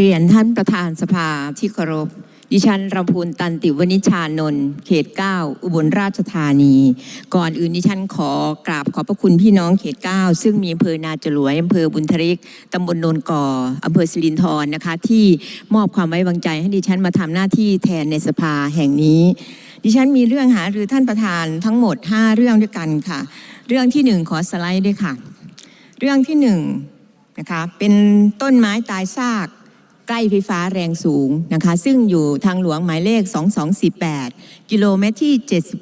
เรียนท่านประธานสภาที่เคารพ ดิฉันรำพูนตันติวนิชานนท์เขต 9 อุบลราชธานี ก่อนอื่นดิฉันขอกราบขอบพระคุณพี่น้องเขต 9 ซึ่งมีอำเภอนาจรวยอำเภอบุญทริกตำบลโนนก่ออำเภอสิรินธรนะคะ ที่มอบความไว้วางใจให้ดิฉันมาทำหน้าที่แทนในสภาแห่งนี้ ดิฉันมีเรื่องหารือท่านประธานทั้งหมด 5 เรื่องด้วยกันค่ะ เรื่องที่หนึ่งขอสไลด์ด้วยค่ะ เรื่องที่หนึ่งนะคะเป็นต้นไม้ตายซาก ใกล้ไฟฟ้าแรงสูงนะคะ ซึ่งอยู่ทางหลวงหมายเลข 2248 กิโลเมตรที่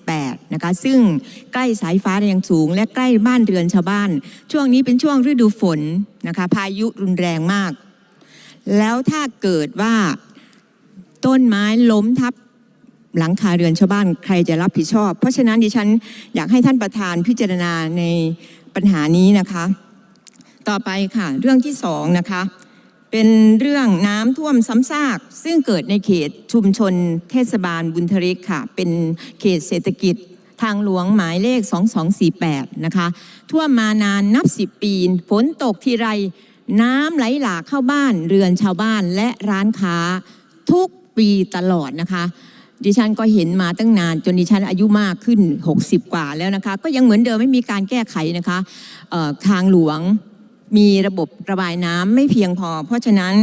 78 นะคะ ซึ่งใกล้สายฟ้าแรงสูง และใกล้บ้านเรือนชาวบ้าน ช่วงนี้เป็นช่วงฤดูฝนนะคะ พายุรุนแรงมาก แล้วถ้าเกิดว่าต้นไม้ล้มทับหลังคาเรือนชาวบ้านใครจะรับผิดชอบ เพราะฉะนั้นดิฉันอยากให้ท่านประธานพิจารณาในปัญหานี้นะคะ ต่อไปค่ะ เรื่องที่สองนะคะ เป็นเรื่องน้ำท่วมซ้ำซาก ซึ่งเกิดในเขตชุมชนเทศบาลบุญทริกค่ะ เป็นเขตเศรษฐกิจทางหลวงหมายเลข 2248 นะคะ ท่วมมานานนับ 10 ปี ฝนตกทีไร น้ำไหลหลากเข้าบ้าน เรือนชาวบ้านและร้านค้าทุกปีตลอดนะคะ ดิฉันก็เห็นมาตั้งนานจนดิฉันอายุมากขึ้น 60 กว่าแล้วนะคะ ก็ยังเหมือนเดิมไม่มีการแก้ไขนะคะทางหลวง มีระบบระบายน้ำไม่เพียงพอ เพราะฉะนั้น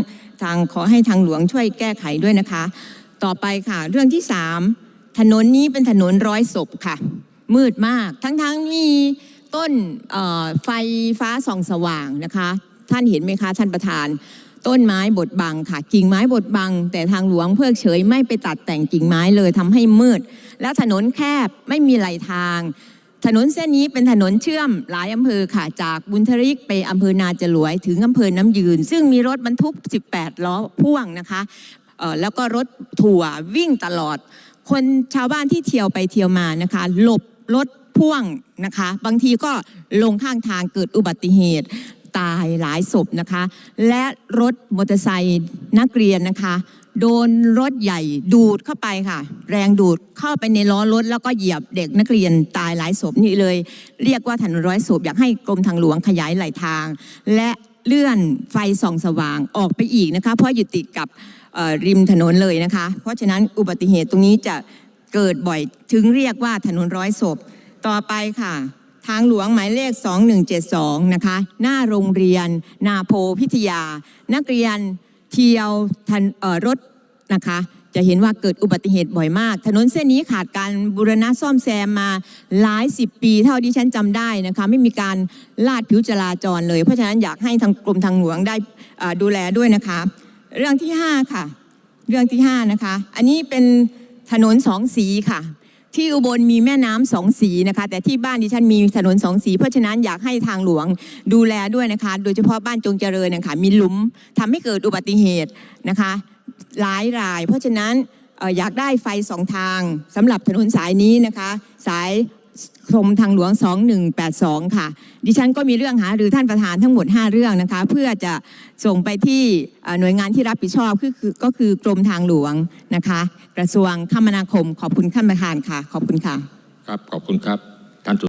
ทางขอให้ทางหลวงช่วยแก้ไขด้วยนะคะ ต่อไปค่ะ เรื่องที่สามถนนนี้เป็นถนนร้อยศพค่ะ มืดมากทั้งๆมีต้นไฟฟ้าส่องสว่างนะคะ ท่านเห็นไหมคะท่านประธาน ต้นไม้บดบังค่ะ กิ่งไม้บดบัง แต่ทางหลวงเพิกเฉยไม่ไปตัดแต่งกิ่งไม้เลยทำให้มืด แล้วถนนแคบไม่มีไหลทาง ถนนเส้นนี้เป็นถนนเชื่อมหลายอำเภอค่ะ จากบุญทริกไปอำเภอนาจรวย ถึงอำเภอน้ำยืน ซึ่งมีรถบรรทุก 18 ล้อพ่วงนะคะแล้วก็รถถั่ววิ่งตลอด คนชาวบ้านที่เที่ยวไปเที่ยวมานะคะหลบรถพ่วงนะคะ บางทีก็ลงข้างทางเกิดอุบัติเหตุตายหลายศพนะคะ และรถมอเตอร์ไซค์นักเรียนนะคะ โดนรถใหญ่ดูดเข้าไปค่ะ แรงดูดเข้าไปในล้อรถ แล้วก็เหยียบเด็กนักเรียนตายหลายศพนี่เลย เรียกว่าถนนร้อยศพอยากให้กรมทางหลวงขยายไหลทาง และเลื่อนไฟส่องสว่างออกไปอีกนะคะ เพราะอยู่ติดกับริมถนนเลยนะคะ เพราะฉะนั้นอุบัติเหตุตรงนี้จะเกิดบ่อยถึงเรียกว่าถนนร้อยศพต่อไปค่ะ ทางหลวงหมายเลข 2172 นะคะ หน้าโรงเรียน นาโพพิทยา นักเรียน เที่ยวทันรถนะคะ จะเห็นว่าเกิดอุบัติเหตุบ่อยมาก ถนนเส้นนี้ขาดการบูรณะซ่อมแซมมาหลายสิบปีเท่าที่ฉันจำได้นะคะไม่มีการลาดผิวจราจรเลย เพราะฉะนั้นอยากให้ทางกรมทางหลวงได้ดูแลด้วยนะคะ เรื่องที่5ค่ะ เรื่องที่5นะคะ อันนี้เป็นถนนสองสีค่ะ ที่อุบลมีแม่น้ำสองสีนะคะ แต่ที่บ้านดิฉันมีถนนสองสี เพราะฉะนั้นอยากให้ทางหลวงดูแลด้วยนะคะ โดยเฉพาะบ้านจงเจริญนะคะมีหลุมทำให้เกิดอุบัติเหตุนะคะหลายราย เพราะฉะนั้นเอ่ออยากได้ไฟสองทางสำหรับถนนสายนี้นะคะ สาย กรมทางหลวง 2182 ค่ะ ดิฉันก็มีเรื่องหารือท่านประธานทั้งหมด 5 เรื่องนะคะ เพื่อจะส่งไปที่หน่วยงานที่รับผิดชอบคือก็คือกรมทางหลวงนะคะ กระทรวงคมนาคม ขอบคุณท่านประธานค่ะ ขอบคุณค่ะ ครับ ขอบคุณครับท่านสุ